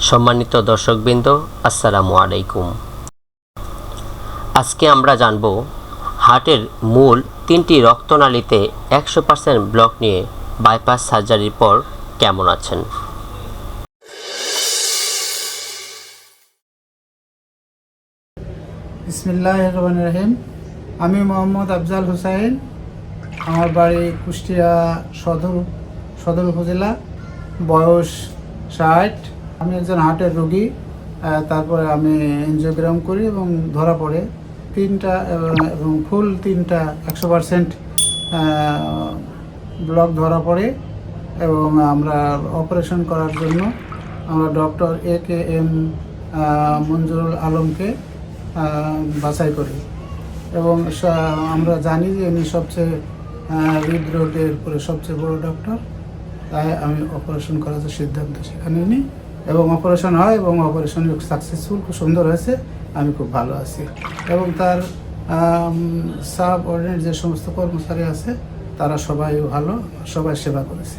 সম্মানিত দর্শকবৃন্দ, আসসালামু আলাইকুম। আজকে আমরা জানব হার্টের মূল তিনটি রক্তনালীতে একশো পার্সেন্ট ব্লক নিয়ে বাইপাস সার্জারির পর কেমন আছেন? আমি মোহাম্মদ আফজাল হুসাইন। আমার বাড়ি কুষ্টিয়া সদর সদর উপজেলা, বয়স ষাট। আমি একজন হার্টের রোগী তারপরে আমি এনজিওগ্রাম করি এবং ধরা পড়ে। তিনটা এবং- ফুল তিনটা একশো পারসেন্ট ব্লক ধরা পড়ে এবং আমরা অপারেশন করার জন্য আমরা doctor A K M Manzurul আলমকে বাছাই করি। এবং আমরা জানি যে উনি সবচেয়ে হৃদরোগের পরে সবচেয়ে বড় ডক্টর। তাই আমি অপারেশন করার সিদ্ধান্ত সেখানে নিই। এবং অপারেশন হয় এবং অপারেশন সাকসেসফুল খুব সুন্দর হয়েছে, আমি খুব ভালো আছি। এবং তার সাব অর্ডিনেট যে সমস্ত কর্মচারী আছে, তারা সবাই ভালো, সবাই সেবা করেছে।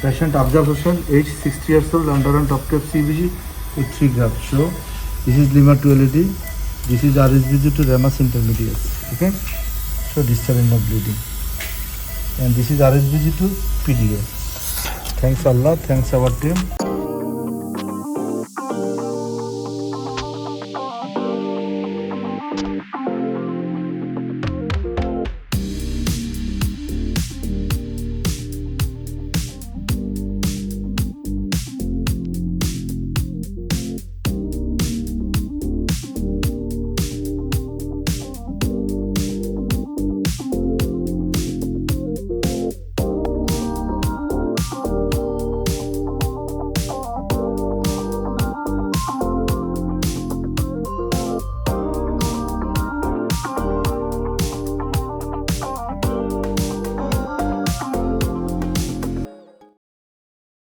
Patient observation age 60 years old, underwent top-cap CBG with 3 graph show this is Lima 2LED, this is RSBG to Ramas intermediate. Okay? So, discharge of bleeding. And this is RSBG to PDA. Thanks Allah, thanks our team.